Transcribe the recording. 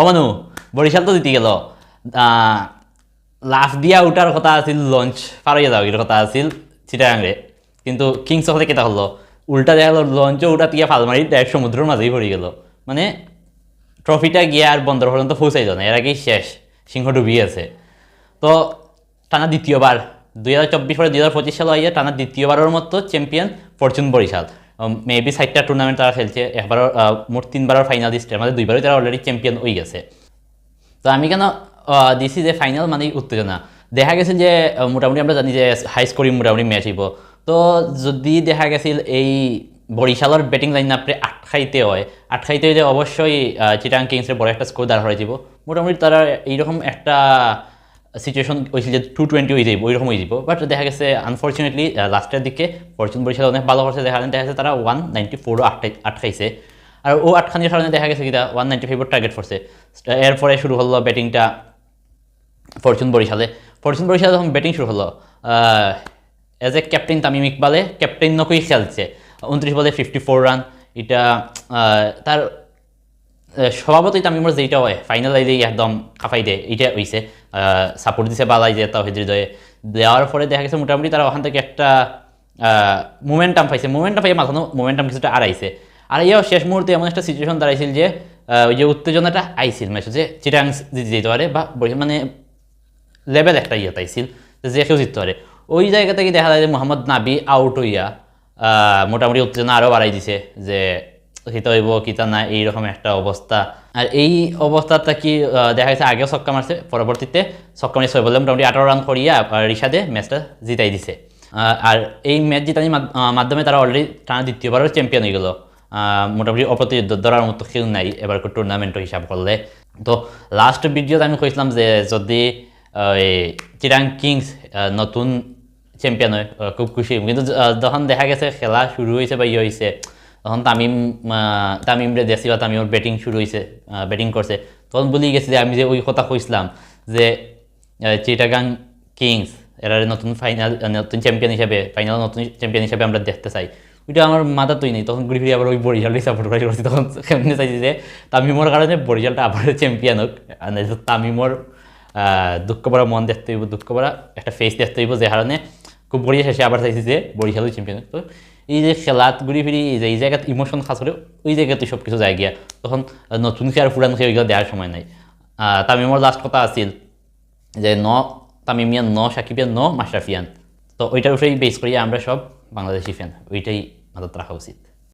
অমানু বরিশাল তো জিতি গেল। লাভ দিয়া উঠার কথা আছিল লঞ্চ পার হয়ে যাওয়ার কথা আছিল চিটাগাংরে কিন্তু কিংস হলে কেটা হলো? উল্টা দেখা গেল লঞ্চও উঠা তিয়া ফালমারি ডাইরেক্ট সমুদ্রের মাঝেই পড়ে গেল। মানে ট্রফিটা গিয়ে আর বন্দর পর্যন্ত পৌঁছাইল না এর আগেই শেষ, সিংহ ডুবি আছে। তো, টানা দ্বিতীয়বার দুই হাজার চব্বিশ পরে দুই হাজার পঁচিশ সালে আইয়া টানা দ্বিতীয়বারের মতো চ্যাম্পিয়ন ফরচুন বরিশাল মেবি সাইটটা টুর্নামেন্ট তারা খেলছে একবার মোট তিনবারের ফাইনালিস্ট এর মধ্যে দুইবারই তারা অলরেডি চ্যাম্পিয়ন হয়ে গেছে। তো আমি কেন দিছি যে ফাইনাল মানে উত্তেজনা। দেখা গেছিল যে মোটামুটি আমরা জানি যে হাই স্কোরিং মোটামুটি ম্যাচ হইব। তো যদি দেখা গেছিল এই বরিশালের ব্যাটিং লাইন আপনি আটখাইতে হয় আটখাইতে হইলে অবশ্যই চিটাং কিংসের বড় একটা স্কোর দাঁড় হয়ে যাব মোটামুটি তারা এইরকম একটা সিচুয়েশন হয়েছিল যে টু টোয়েন্টি হয়ে যাইব ওইরকম হয়ে যাব। বাট দেখা গেছে আনফর্চুনেটলি লাস্টের দিকে ফরচুন বরিশাল অনেক ভালো করছে দেখা দেখা গেছে তারা ওয়ান নাইনটি ফোরও আটকাই আটকাইছে আর ও আটখানির কারণে দেখা গেছে কিনা ওয়ান নাইনটি ফাইভের টার্গেট করছে এরপরে শুরু হলো ব্যাটিংটা ফরচুন বরিশালে ফরচুন বরিশালে যখন ব্যাটিং শুরু হলো। এজ এ ক্যাপ্টেন তামিম ইকবালে ক্যাপ্টেন নকই খেলছে উনত্রিশ বলে ফিফটি ফোর রান এটা তার স্বভাবতই তামিমর যেটা হয় ফাইনাল আইলেই একদম কাফাই দেয় এইটা হইছে সাপোর্ট দিছে বালাই যে তাও হৃদয়ে দেওয়ার পরে দেখা গেছে মোটামুটি তারা ওখান থেকে একটা মোমেন্টাম পাইছে। মোমেন্টাম পাইয়ে মাথানো মোমেন্টাম কিছুটা আড়াইছে আর ইয়েও শেষ মুহূর্তে এমন একটা সিচুয়েশন দাঁড়াইছিল যে ওই যে উত্তেজনাটা আইছিল ম্যাচে যে, চিটাং যেতে পারে বা মানে লেভেল একটা ইয়ে তাইছিল যে কেউ জিততে পারে ওই জায়গা থেকে দেখা যায় যে মোহাম্মদ নাবি আউট হইয়া মোটামুটি উত্তেজনা আরও বাড়াই দিছে যে হিত কিতা না এইরকম একটা অবস্থা। আর এই অবস্থাটা কি দেখা গেছে আগেও ছক্কা মারছে, পরবর্তীতে ছক্কা মারি ছয় বলে মোটামুটি আঠারো রান করিয়া রিশাদে ম্যাচটা জিতাই দিছে। আর এই ম্যাচ জিতানির মাধ্যমে তারা অলরেডি টানা দ্বিতীয়বারও চ্যাম্পিয়ন হয়ে গেল। মোটামুটি অপ্রতিযোদ্ধ ধরার মতো কেউ নাই, এবার টুর্নামেন্ট হিসাব করলে। তো লাস্ট ভিডিওতে আমি কইছিলাম যে যদি চিরাং কিংস নতুন চ্যাম্পিয়ন হয় খুব খুশি। কিন্তু যখন দেখা গেছে খেলা শুরু হয়েছে বা ইয়ে হয়েছে তখন তামিম তামিমরে দেখছি বা তামিমের ব্যাটিং শুরু হয়েছে ব্যাটিং করছে। তখন বলি গেছি যে, আমি যে ওই কথা কইছিলাম যে চিটাগাং কিংস, এরা নতুন ফাইনাল নতুন চ্যাম্পিয়ন হিসেবে ফাইনাল নতুন চ্যাম্পিয়ন হিসেবে আমরা দেখতে চাই। ওইটা আমার মাথা তুই নেই। তখন ঘুরে আবার ওই বরিশালটাই সাপোর্ট করা করছি তখন কেমনি চাইছি যে, তামিমর কারণে বরিশালটা আবার চ্যাম্পিয়ন হোক। তামিমর দুঃখ ভরা মন দেখতে হইব, দুঃখ ভরা একটা ফেস দেখতে হইব যে কারণে খুব বড়িয়া শেষে আবার চাইছি যে বরিশালও চ্যাম্পিয়ন হোক। তো এই যে খেলাত ঘুরি ফিরি এই যে, এই জায়গাতে ইমোশন খাস করে ওই জায়গাতে সব কিছু যায় গিয়া। তখন নতুন খেয়ে আর পুরান খেয়ে ওইগুলো দেওয়ার সময় নাই। তামিমর লাস্ট কথা আছিল যে, ন তামিমিয়ান, ন সাকিবিয়ান, ন মাশরাফিয়ান তো ওইটার উপরেই বেস করিয়া আমরা সব বাংলাদেশি ফ্যান ওইটাই মাথাতে রাখা উচিত।